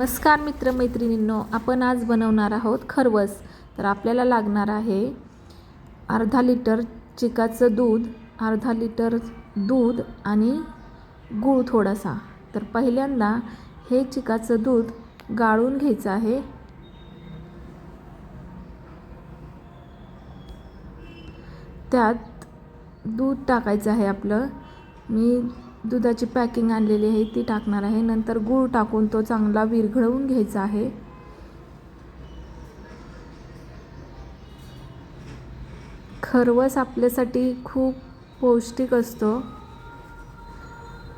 नमस्कार मित्रमैत्रिणींनो आपण आज बनवणार आहोत खरवस. तर आपल्याला लागणार आहे अर्धा लिटर चिकाचं दूध अर्धा लिटर दूध आणि गूळ थोडासा. तर पहिल्यांदा हे चिकाचं दूध गाळून घ्यायचं आहे. त्यात दूध टाकायचं आहे आपलं. मी दुधाची पॅकिंग आणलेली आहे ती टाकणार आहे. नंतर गूळ टाकून तो चांगला विरघळवून घ्यायचा आहे. खरवस आपल्यासाठी खूप पौष्टिक असतो.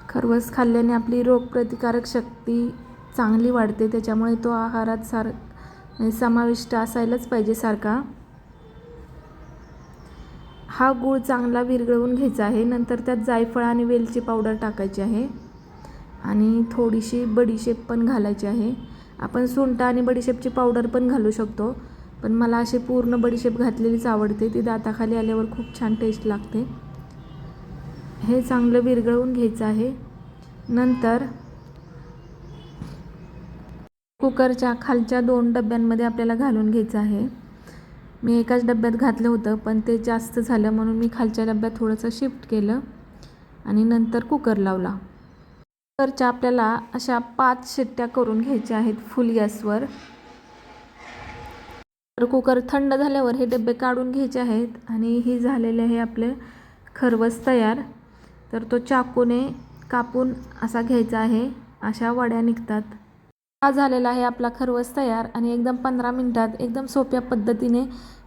खरवस खाल्ल्याने आपली रोगप्रतिकारक शक्ती चांगली वाढते त्याच्यामुळे तो आहारात सार समाविष्ट असायलाच पाहिजे सारखा. हा गूळ चांगला विरघळवून घ्यायचा आहे. नंतर त्यात जायफळ आणि वेलची पावडर टाकायची आहे. आणि थोडीशी बडीशेप पण घालायची आहे. आपण सुंठ आणि बडीशेपची पावडर पण घालू शकतो. पण मला अशी पूर्ण बडीशेप घातलेलीच आवडते. ती दाताखाली आल्यावर खूप छान टेस्ट लागते. हे चांगलं विरघळवून घ्यायचं आहे. नंतर कुकरच्या खालच्या दोन डब्यांमध्ये आपल्याला घालून घ्यायचं आहे. मी एकाच डब्यात घातलं होतं पण ते जास्त झालं म्हणून मी खालच्या डब्यात थोडंसं शिफ्ट केलं आणि नंतर कुकर लावला. कुकरच्या आपल्याला अशा पाच शिट्ट्या करून घ्यायच्या आहेत फुल गॅसवर. तर कुकर थंड झाल्यावर हे डबे काढून घ्यायचे आहेत आणि ही झालेले आहे आपले खरवस तयार. तर तो चाकूने कापून असा घ्यायचा आहे. अशा वड्या निघतात. हा झालेला आहे आपला खरवस तयार आणि एकदम पंधरा मिनटात एकदम सोप्या पद्धतीने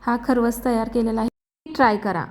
हा खरवस तयार केलेला आहे. ट्राय करा.